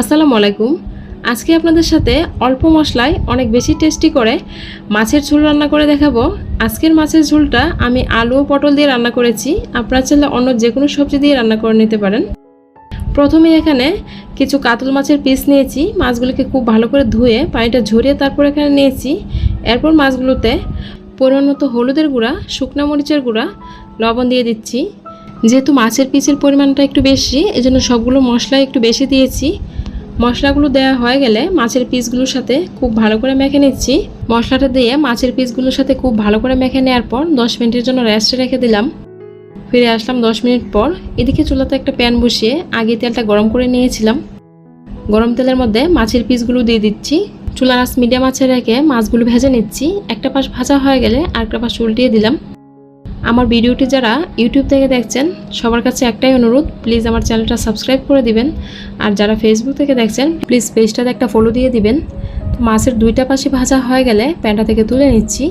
আসসালামু আলাইকুম। আজকে আপনাদের সাথে অল্প মশলায় অনেক বেশি টেস্টি করে মাছের ঝোল রান্না করে দেখাবো। আজকের মাছের ঝোলটা আমি আলু ও পটল দিয়ে রান্না করেছি। আপনারা চাইলে অন্য যে কোনো সবজি দিয়ে রান্না করে নিতে পারেন। প্রথমে এখানে কিছু কাতল মাছের পিস নিয়েছি। মাছগুলোকে খুব ভালো করে ধুয়ে, পানিটা ঝরিয়ে তারপর এখানে নিয়েছি। এরপর মাছগুলোতে পরিমাণ হলুদের গুঁড়া, শুকনো মরিচের গুঁড়া, লবণ দিয়ে দিচ্ছি। যেহেতু মাছের পিসের পরিমাণটা একটু বেশি, এজন্য সবগুলো মশলা একটু বেশি দিয়েছি। মশলাগুলো দেওয়া হয়ে গেলে মাছের পিসগুলোর সাথে খুব ভালো করে মেখে নিচ্ছি। মশলাটা দিয়ে মাছের পিসগুলোর সাথে খুব ভালো করে মেখে নেওয়ার পর দশ মিনিটের জন্য রেস্টে রেখে দিলাম। ফিরে আসলাম দশ মিনিট পর এদিকে চুলাতে একটা প্যান বসিয়ে আগে তেলটা গরম করে নিয়েছিলাম। গরম তেলের মধ্যে মাছের পিসগুলো দিয়ে দিচ্ছি। চুলার আঁচ মিডিয়াম আছে রেখে মাছগুলো ভেজে নিচ্ছি। একটা পাশ ভাজা হয়ে গেলে আরেকটা পাশ উল্টিয়ে দিলাম। আমার ভিডিওটি যারা ইউটিউব থেকে দেখছেন, সবার কাছে একটাই অনুরোধ প্লিজ আমার চ্যানেলটা সাবস্ক্রাইব করে দিবেন। আর যারা ফেসবুক থেকে দেখছেন প্লিজ পেজটাতে একটা ফলো দিয়ে দিবেন। মাছের দুইটা পাশে ভাজা হয়ে গেলে প্যানটা থেকে তুলে নিচ্ছি।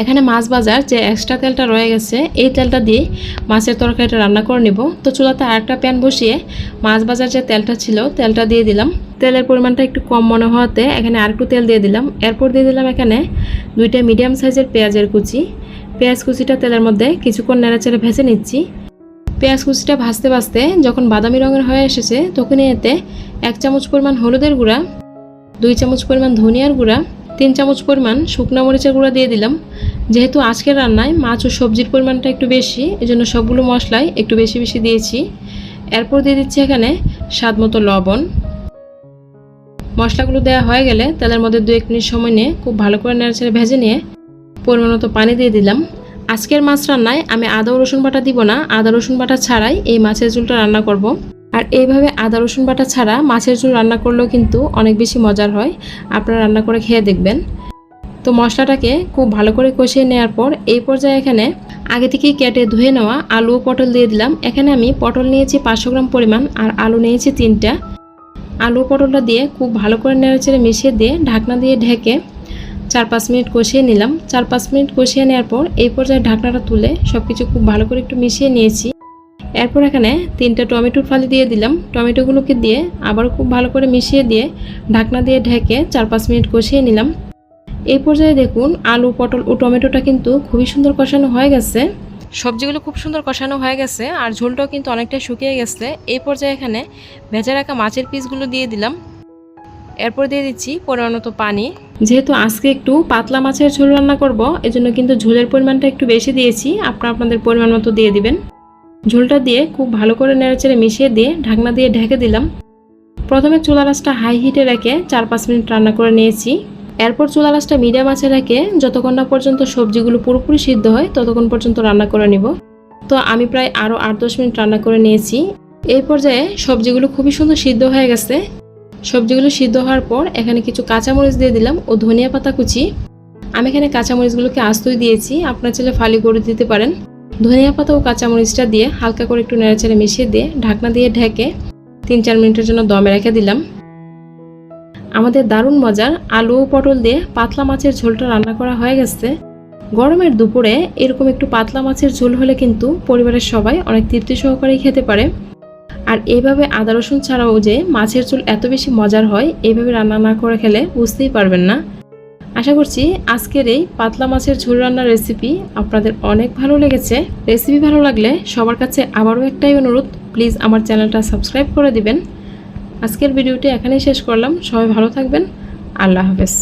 এখানে মাছ বাজার যে এক্সট্রা তেলটা রয়ে গেছে, এই তেলটা দিয়ে মাছের তরকারিটা রান্না করে নেব। তো চুলাতে আরেকটা প্যান বসিয়ে মাছ বাজার যে তেলটা ছিল, তেলটা দিয়ে দিলাম। তেলের পরিমাণটা একটু কম মনে হওয়াতে এখানে আরেকটু তেল দিয়ে দিলাম। এরপর দিয়ে দিলাম এখানে দুইটা মিডিয়াম সাইজের পেঁয়াজের কুচি। পেঁয়াজ কুচিটা তেলের মধ্যে কিছুক্ষণ নেড়াচেড়ে ভেজে নিচ্ছি। পেঁয়াজ কুচিটা ভাজতে ভাজতে যখন বাদামি রঙের হয়ে এসেছে, তখনই এতে এক চামচ পরিমাণ হলুদের গুঁড়া, দুই চামচ পরিমাণ ধনিয়ার গুঁড়া, তিন চামচ পরিমাণ শুকনো মরিচের গুঁড়া দিয়ে দিলাম। যেহেতু আজকের রান্নায় মাছ ও সবজির পরিমাণটা একটু বেশি, এজন্য সবগুলো মশলাই একটু বেশি বেশি দিয়েছি। এরপর দিয়ে দিচ্ছি এখানে স্বাদ মতো লবণ। মশলাগুলো দেওয়া হয়ে গেলে তেলের মধ্যে দু এক মিনিট সময় নিয়ে খুব ভালো করে নেড়েচেড়ে ভেজে নিয়ে পরিমাণ মতো পানি দিয়ে দিলাম। আজকের মাছ রান্নায় আমি আদা, রসুন বাটা দিব না। আদা, রসুন বাটা ছাড়াই এই মাছের ঝোলটা রান্না করব। আর এইভাবে আদা, রসুন বাটা ছাড়া মাছের ঝোল রান্না করলেও কিন্তু অনেক বেশি মজার হয়। আপনারা রান্না করে খেয়ে দেখবেন। তো মশলাটাকে খুব ভালো করে কষিয়ে নেওয়ার পর এই পর্যায়ে এখানে আগে থেকেই কেটে ধুয়ে নেওয়া আলু ও পটল দিয়ে দিলাম। এখানে আমি পটল নিয়েছি পাঁচশো গ্রাম পরিমাণ আর আলু নিয়েছি তিনটা। আলু পটলটা দিয়ে খুব ভালো করে নেড়েচেড়ে মিশিয়ে দিয়ে ঢাকনা দিয়ে ঢেকে চার পাঁচ মিনিট কষিয়ে নিলাম। চার পাঁচ মিনিট কষিয়ে নেওয়ার পর এই পর্যায়ে ঢাকনাটা তুলে সব কিছু খুব ভালো করে একটু মিশিয়ে নিয়েছি। এরপর এখানে তিনটা টমেটোর ফালি দিয়ে দিলাম। টমেটোগুলোকে দিয়ে আবারও খুব ভালো করে মিশিয়ে দিয়ে ঢাকনা দিয়ে ঢেকে চার পাঁচ মিনিট কষিয়ে নিলাম। এই পর্যায়ে দেখুন আলু, পটল ও টমেটোটা কিন্তু খুবই সুন্দর কষানো হয়ে গেছে। সবজিগুলো খুব সুন্দর কষানো হয়ে গেছে আর ঝোলটাও কিন্তু অনেকটা শুকিয়ে গেছে। এই পর্যায়ে এখানে ভেজা রাখা মাছের পিসগুলো দিয়ে দিলাম। এরপর দিয়ে দিচ্ছি পরিমাণ মতো পানি। যেহেতু আজকে একটু পাতলা মাছের ঝোল রান্না করব, এজন্য কিন্তু ঝোলের পরিমাণটা একটু বেশি দিয়েছি। আপনারা আপনাদের পরিমাণ মতো দিয়ে দিবেন। ঝোলটা দিয়ে খুব ভালো করে নেড়েচেড়ে মিশিয়ে দিয়ে ঢাকনা দিয়ে ঢেকে দিলাম। প্রথমে চুলা রাসটা হাই হিটে রেখে চার পাঁচ মিনিট রান্না করে নিয়েছি। এরপর চুলা রাসটা মিডিয়াম আছে রেখে যতক্ষণ না পর্যন্ত সবজিগুলো পুরোপুরি সিদ্ধ হয়, ততক্ষণ পর্যন্ত রান্না করে নিব। তো আমি প্রায় আরও আট দশ মিনিট রান্না করে নিয়েছি। এই পর্যায়ে সবজিগুলো খুবই সুন্দর সিদ্ধ হয়ে গেছে। সবজিগুলো সিদ্ধ হওয়ার পর এখানে কিছু কাঁচামরিচ দিয়ে দিলাম ও ধনিয়া পাতা কুচি। আমি এখানে কাঁচামরিচগুলোকে আস্তই দিয়েছি, আপনার ছেলে ফালি করে দিতে পারেন। ধনিয়া পাতা ও কাঁচামরিচটা দিয়ে হালকা করে একটু নেড়েচেড়ে মিশিয়ে দিয়ে ঢাকনা দিয়ে ঢেকে তিন চার মিনিটের জন্য দমে রেখে দিলাম। আমাদের দারুণ মজার আলু ও পটল দিয়ে পাতলা মাছের ঝোলটা রান্না করা হয়ে গেছে। গরমের দুপুরে এরকম একটু পাতলা মাছের ঝোল হলে কিন্তু পরিবারের সবাই অনেক তৃপ্তি সহকারেই খেতে পারে। আর এইভাবে আদা রসুন ছাড়াও যে মাছের চুল এত বেশি মজার হয় এইভাবে রান্না না করে খেলে বুঝতেই পারবেন না। আশা করছি আজকের এই পাতলা মাছের ঝোল রান্নার রেসিপি আপনাদের অনেক ভালো লেগেছে। রেসিপি ভালো লাগলে সবার কাছে আবারও একটাই অনুরোধ প্লিজ আমার চ্যানেলটা সাবস্ক্রাইব করে দিবেন। আজকের ভিডিওটি এখানেই শেষ করলাম। সবাই ভালো থাকবেন। আল্লাহ হাফেজ।